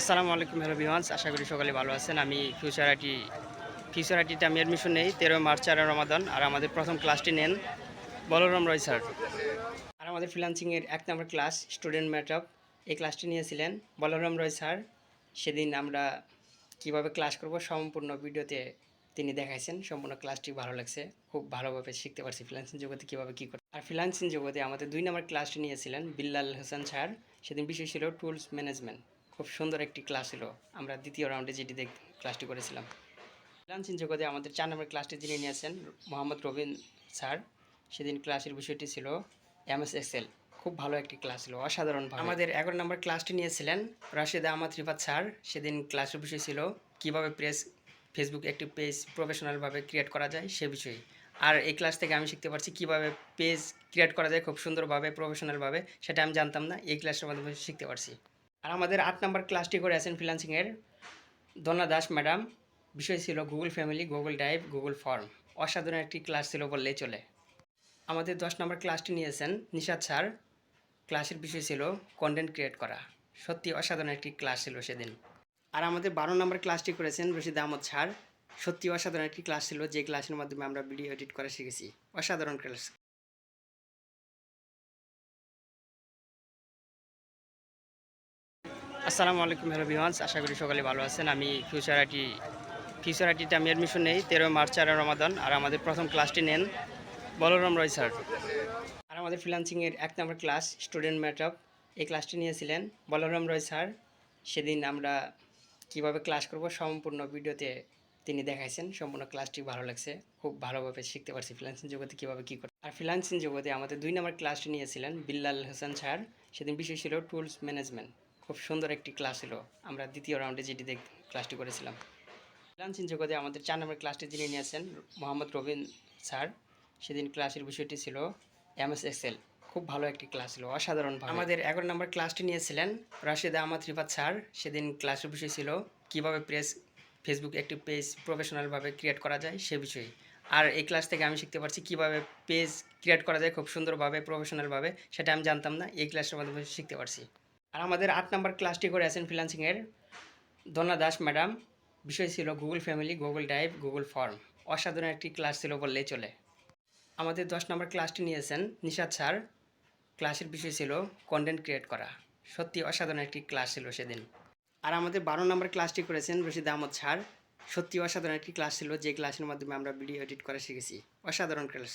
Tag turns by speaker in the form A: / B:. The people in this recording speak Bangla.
A: আসসালামু আলাইকুম হ্যালো বিহান্স আশা করি সকালে ভালো আছেন। আমি ফিউচার আইটি ফিউচার আইটিতে আমি অ্যাডমিশন নেই, তেরোই মার্চ আর রমাদান, আর আমাদের প্রথম ক্লাসটি নেন বলরাম রয় স্যার। আর আমাদের ফ্রিলান্সিংয়ের এক নম্বর ক্লাস স্টুডেন্ট ম্যাটআপ এই ক্লাসটি নিয়েছিলেন বলরাম রয় স্যার। সেদিন আমরা কীভাবে ক্লাস করব সম্পূর্ণ ভিডিওতে তিনি দেখাইছেন, সম্পূর্ণ ক্লাসটি ভালো লাগছে, খুব ভালোভাবে শিখতে পারছি ফ্রিলান্সিং জগতে কীভাবে কী করে আর ফ্রিলান্সিং জগতে আমাদের দুই নম্বর ক্লাসটি নিয়েছিলেন, বিল্লাল হোসেন স্যার। সেদিন বিষয় ছিল টুলস ম্যানেজমেন্ট খুব সুন্দর একটি ক্লাস ছিল। আমরা দ্বিতীয় রাউন্ডে যেটি দেখ ক্লাসটি করেছিলাম। ফ্রিলান্সিং জগতে আমাদের চার নম্বর ক্লাসটি যিনি নিয়েছেন, মোহাম্মদ রবিন স্যার, সেদিন ক্লাসের বিষয়টি ছিল এমএস এক্সেল খুব ভালো একটি ক্লাস ছিল, অসাধারণ আমাদের এগারো নম্বর ক্লাসটি নিয়েছিলেন রাশেদ আহমদ রিফাত স্যার। সেদিন ক্লাসের বিষয় ছিল কীভাবে প্রেস ফেসবুক একটি পেজ প্রফেশনালভাবে ক্রিয়েট করা যায় সে বিষয়ে আর এই ক্লাস থেকে আমি শিখতে পারছি কীভাবে পেজ ক্রিয়েট করা যায় খুব সুন্দরভাবে প্রফেশনালভাবে সেটা আমি জানতাম না, এই ক্লাসের মাধ্যমে শিখতে পারছি। আর আমাদের আট নম্বর ক্লাসটি করে আছেন ফ্রিলান্সিংয়ের দন্না দাস ম্যাডাম বিষয় ছিল Google family Google drive Google form অসাধারণ একটি ক্লাস ছিল বললেই চলে। আমাদের দশ নম্বর ক্লাসটি নিয়েছেন নিশাদ স্যার ক্লাসের বিষয় ছিল কন্টেন্ট ক্রিয়েট করা। সত্যি অসাধারণ একটি ক্লাস ছিল সেদিন। আর আমাদের বারো নম্বর ক্লাসটি করেছেন রশিদ আহমদ স্যার সত্যি অসাধারণ একটি ক্লাস ছিল যে ক্লাসের মাধ্যমে আমরা ভিডিও এডিট করা শিখেছি। অসাধারণ ক্লাস আসসালামু আলাইকুম হ্যালো বিহান্স আশা করি সকালে ভালো আছেন। আমি ফিউচার আইটি ফিউচার আইটিতে আমি অ্যাডমিশন নেই, তেরোই মার্চ আর রমাদান, আর আমাদের প্রথম ক্লাসটি নেন বলরাম রয় স্যার। আর আমাদের ফ্রিলান্সিংয়ের এক নম্বর ক্লাস স্টুডেন্ট ম্যাটআপ এই ক্লাসটি নিয়েছিলেন বলরাম রয় স্যার। সেদিন আমরা কীভাবে ক্লাস করব সম্পূর্ণ ভিডিওতে তিনি দেখাইছেন, সম্পূর্ণ ক্লাসটি ভালো লাগছে, খুব ভালোভাবে শিখতে পারছি ফ্রিলান্সিং জগতে কীভাবে কী করে আর ফ্রিলান্সিং জগতে আমাদের দুই নম্বর ক্লাসটি নিয়েছিলেন, বিল্লাল হোসেন স্যার। সেদিন বিষয় ছিল টুলস ম্যানেজমেন্ট খুব সুন্দর একটি ক্লাস ছিল। আমরা দ্বিতীয় রাউন্ডে যেটি দেখ ক্লাসটি করেছিলাম। ফ্রিলান্সিং জগতে আমাদের চার নম্বর ক্লাসটি যিনি নিয়েছেন, মোহাম্মদ রবিন স্যার, সেদিন ক্লাসের বিষয়টি ছিল এমএস এক্সেল খুব ভালো একটি ক্লাস ছিল, অসাধারণ আমাদের এগারো নম্বর ক্লাসটি নিয়েছিলেন রাশেদ আহমদ রিফাত স্যার। সেদিন ক্লাসের বিষয় ছিল কীভাবে প্রেস ফেসবুক একটি পেজ প্রফেশনালভাবে ক্রিয়েট করা যায় সে বিষয়ে। আর এই ক্লাস থেকে আমি শিখতে পারছি কীভাবে পেজ ক্রিয়েট করা যায় খুব সুন্দরভাবে প্রফেশনালভাবে সেটা আমি জানতাম না, এই ক্লাসের মাধ্যমে শিখতে পারছি। আর আমাদের আট নম্বর ক্লাসটি করে আছেন ফ্রিলান্সিংয়ের দন্না দাস ম্যাডাম বিষয় ছিল Google family Google drive Google form অসাধারণ একটি ক্লাস ছিল বললেই চলে। আমাদের দশ নম্বর ক্লাসটি নিয়েছেন নিশাদ স্যার ক্লাসের বিষয় ছিল কন্টেন্ট ক্রিয়েট করা। সত্যি অসাধারণ একটি ক্লাস ছিল সেদিন। আর আমাদের বারো নম্বর ক্লাসটি করেছেন রশিদ আহমদ স্যার সত্যি অসাধারণ একটি ক্লাস ছিল যে ক্লাসের মাধ্যমে আমরা ভিডিও এডিট করা শিখেছি। অসাধারণ ক্লাস